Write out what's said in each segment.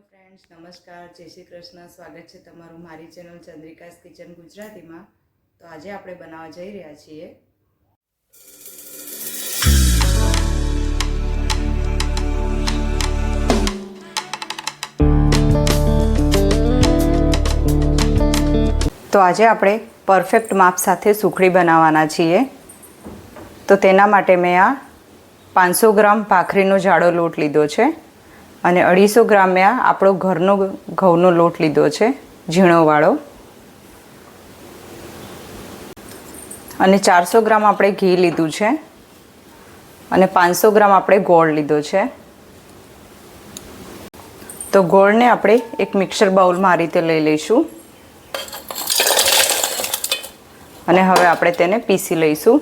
Friends નમસ્કાર જય શ્રી કૃષ્ણ સ્વાગત છે તમારું મારી ચેનલ ચંદ્રિકાસ કિચન ગુજરાતીમાં. તો આજે આપણે બનાવવા જઈ રહ્યા છીએ. તો આજે આપણે પરફેક્ટ માપ સાથે સુખડી બનાવવાના છીએ. તો તેના માટે મેં આ પાંચસો ગ્રામ ભાખરીનો જાડો લોટ લીધો છે. અને અઢીસો ગ્રામ મેં આપણો ઘરનો ઘઉંનો લોટ લીધો છે, ઝીણોવાળો. અને ચારસો ગ્રામ આપણે ઘી લીધું છે, અને પાંચસો ગ્રામ આપણે ગોળ લીધો છે. તો ગોળને આપણે એક મિક્સર બાઉલમાં આ રીતે લઈ લઈશું. અને હવે આપણે તેને પીસી લઈશું.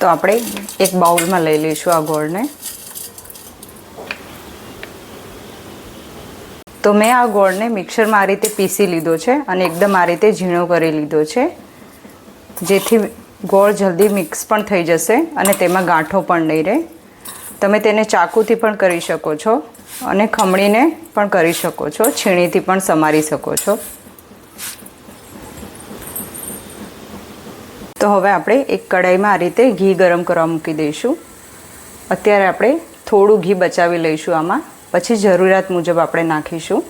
તો આપણે એક બાઉલમાં લઈ લઈશું આ ગોળને. તો મેં આ ગોળને મિક્સરમાં આ રીતે પીસી લીધો છે અને એકદમ આ રીતે ઝીણો કરી લીધો છે. જેથી ગોળ જલ્દી મિક્સ પણ થઈ જશે અને તેમાં ગાંઠો પણ નહીં રહે. તમે તેને ચાકુથી પણ કરી શકો છો અને ખમણીને પણ કરી શકો છો, છીણીથી પણ સમારી શકો છો. તો હવે આપણે એક કડાઈમાં આ રીતે ઘી ગરમ કરવા મૂકી દઈશું. અત્યારે આપણે થોડું ઘી બચાવી લઈશું આમાં. પછી જરૂરિયાત મુજબ આપણે નાખીશું.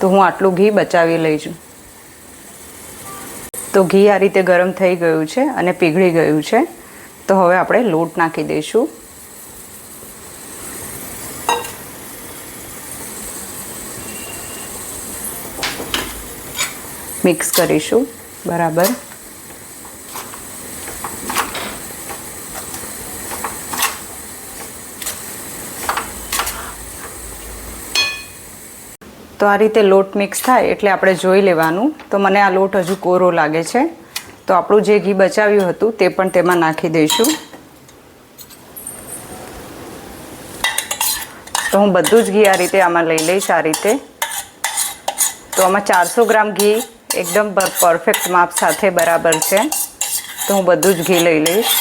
તો હું આટલું ઘી બચાવી લઈશું તો ઘી આ રીતે ગરમ થઈ ગયું છે અને પીગળી ગયું છે. તો હવે આપણે લોટ નાખી દઈશું. મિક્સ કરીશું. બરાબર. આ રીતે લોટ મિક્સ થાય એટલે આપણે જોઈ લેવાનું. તો મને આ લોટ હજુ કોરો લાગે છે. તો આપણું જે ઘી બચાવ્યું હતું તે પણ તેમાં નાખી દઈશું. તો હું બધું જ ઘી આ રીતે આમાં લઈ લઈશ આ રીતે. તો આમાં ચારસો ગ્રામ ઘી એકદમ પરફેક્ટ માપ સાથે બરાબર છે. તો હું બધું જ ઘી લઈ લઈશ.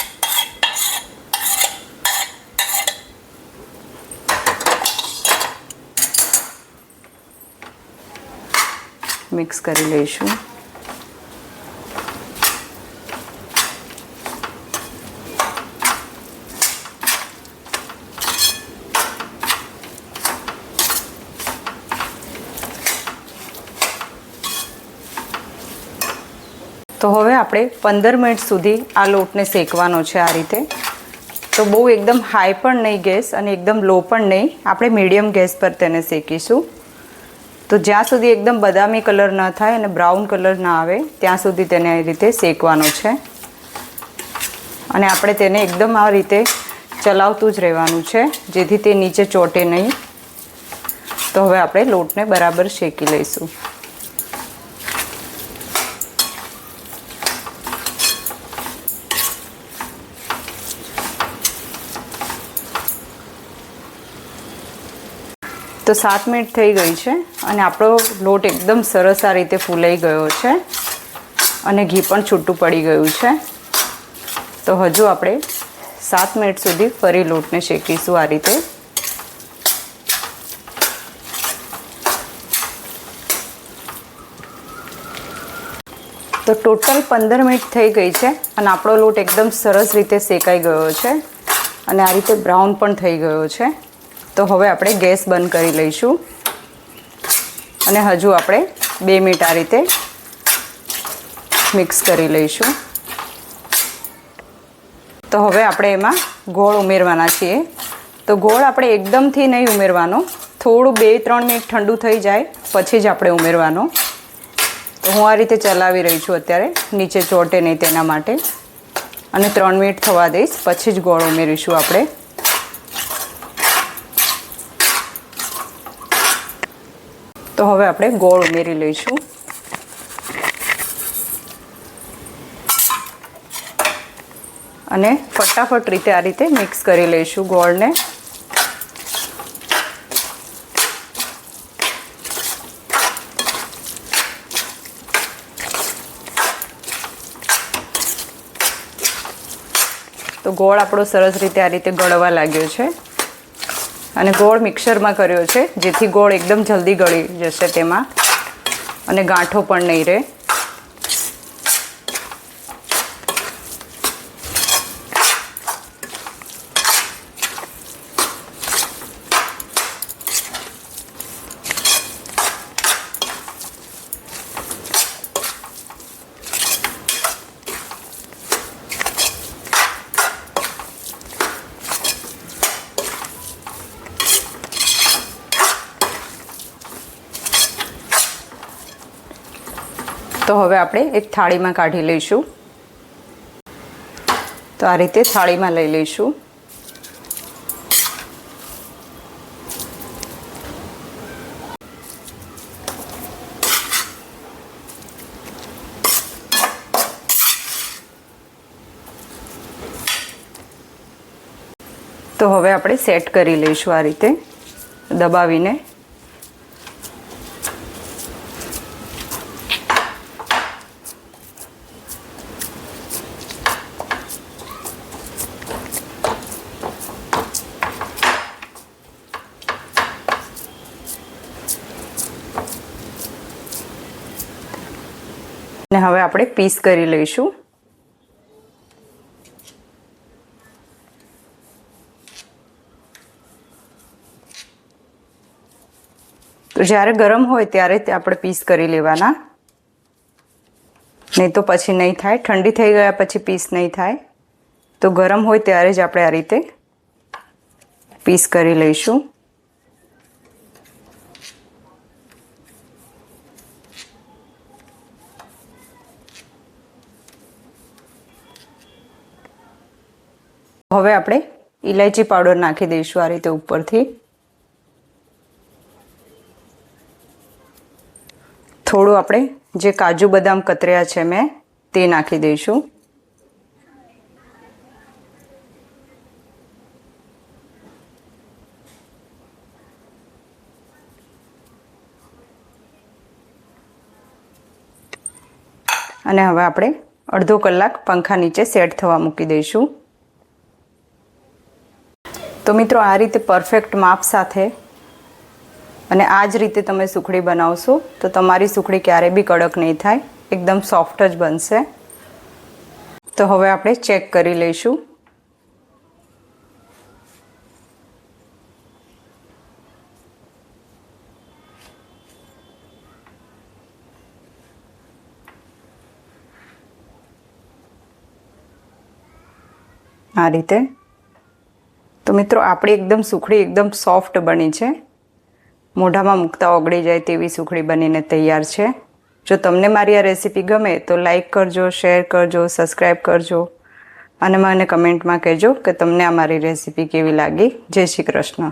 મિક્સ કરી લઈશું. તો હવે આપણે પંદર મિનિટ સુધી આ લોટને શેકવાનો છે આ રીતે. તો બહુ એકદમ હાઈ પણ નહીં ગેસ અને એકદમ લો પણ નહીં. આપણે મીડિયમ ગેસ પર તેને શેકીશું. તો જ્યાં સુધી એકદમ બદામી કલર ન થાય અને બ્રાઉન કલર ના આવે, ત્યાં સુધી તેને આ રીતે શેકવાનો છે. અને આપણે તેને એકદમ આ રીતે ચલાવતું જ રહેવાનું છે, જેથી તે નીચે ચોટે નહીં. તો હવે આપણે લોટને બરાબર શેકી લઈશું. તો સાત મિનિટ થઈ ગઈ છે અને આપણો લોટ એકદમ સરસ આ રીતે ફૂલાઈ ગયો છે અને ઘી પણ છૂટું પડી ગયું છે. તો હજુ આપણે સાત મિનિટ સુધી ફરી લોટને શેકીશું આ રીતે. તો ટોટલ પંદર મિનિટ થઈ ગઈ છે અને આપણો લોટ એકદમ સરસ રીતે શેકાઈ ગયો છે અને આ રીતે બ્રાઉન પણ થઈ ગયો છે. તો હવે આપણે ગેસ બંધ કરી લઈશું. અને હજુ આપણે બે મિનિટ આ રીતે મિક્સ કરી લઈશું. તો હવે આપણે એમાં ગોળ ઉમેરવાના છીએ. તો ગોળ આપણે એકદમથી નહીં ઉમેરવાનો. થોડું બે ત્રણ મિનિટ ઠંડુ થઈ જાય, પછી જ આપણે ઉમેરવાનો. તો હું આ રીતે ચલાવી રહી છું અત્યારે, નીચે ચોટે નહીં તેના માટે. અને ત્રણ મિનિટ થવા દઈશ, પછી જ ગોળ ઉમેરીશું આપણે. તો હવે આપણે ગોળ ઉમેરી લઈશું. અને ફટાફટ રીતે આ રીતે મિક્સ કરી લઈશું ગોળને. તો ગોળ આપણો સરસ રીતે આ રીતે ગળવા લાગ્યો છે. અને ગોળ મિક્સરમાં કર્યો છે, જેથી ગોળ એકદમ જલ્દી ગળી જશે તેમાં. અને ગાંઠો પણ નહીં રહે. તો હવે આપણે એક થાળીમાં કાઢી લઈશું. તો આ રીતે થાળીમાં લઈ લઈશું. તો હવે આપણે સેટ કરી લઈશું આ રીતે દબાવીને. ને હવે આપણે પીસ કરી લઈશું. તો જ્યારે ગરમ હોય ત્યારે આપણે પીસ કરી લેવાના. નહીં તો પછી નહીં થાય. ઠંડી થઈ ગયા પછી પીસ નહીં થાય. તો ગરમ હોય ત્યારે જ આપણે આ રીતે પીસ કરી લઈશું. હવે આપણે ઇલાયચી પાવડર નાખી દઈશું આ રીતે ઉપરથી. થોડું આપણે જે કાજુ બદામ કતર્યા છે મેં, તે નાખી દઈશું. અને હવે આપણે અડધો કલાક પંખા નીચે સેટ થવા મૂકી દઈશું. તો મિત્રો, આ રીતે પરફેક્ટ માપ સાથે અને આ જ રીતે તમે સુખડી બનાવશો, તો તમારી સુખડી ક્યારેય બી કડક નહીં થાય, એકદમ સોફ્ટ જ બનશે. તો હવે આપણે ચેક કરી લઈશું. આ રીતે મિત્રો, આપણી એકદમ સુખડી, એકદમ સોફ્ટ બની છે. મોઢામાં મૂકતા ઓગળી જાય તેવી સુખડી બનીને તૈયાર છે. જો તમને મારી આ રેસીપી ગમે, તો લાઈક કરજો શેર કરજો સબસ્ક્રાઈબ કરજો. અને મને કમેન્ટમાં કહેજો કે તમને આ મારી રેસીપી કેવી લાગી. જય શ્રી કૃષ્ણ.